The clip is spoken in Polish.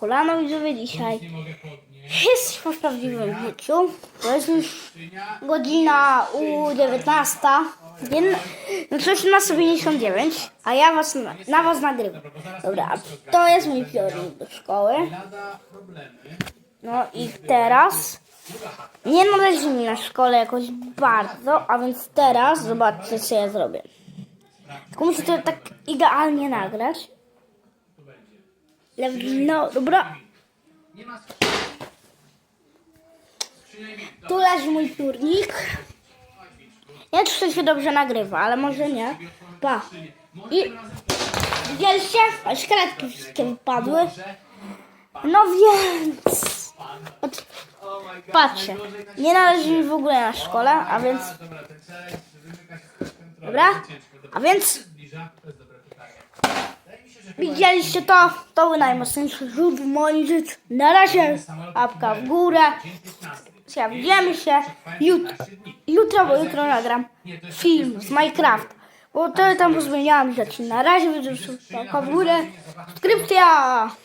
kolano widzowie dzisiaj. Jesteśmy w prawdziwym życiu. To jest już godzina u 19. Nie, no to 18.59, a ja was na, na was nagrywam. Dobra, to jest mój piornik do szkoły. No i teraz nie należy mi na szkole jakoś bardzo, a więc teraz zobaczcie co ja zrobię. Tylko muszę to tak idealnie nagrać. No dobra, tu leży mój piórnik. Nie wiem, czy się dobrze nagrywa, ale może nie. Pa. I widzieliście? A szkieletki wszystkie wypadły. No więc... Od... Patrzcie, nie należy mi w ogóle na szkole, a więc... Dobra? A więc Zbliża? To jest dobre pytanie. Wydaje mi się, że widzieliście to? To był najmocniejszy rzut w moim życiu. Na razie łapka w górę. Ja się jutro. Jutro, bo jutro nagram film z Minecraft. Bo to tam pozmieniałam rzeczy. Na razie widzę w górę. Subskrypcja!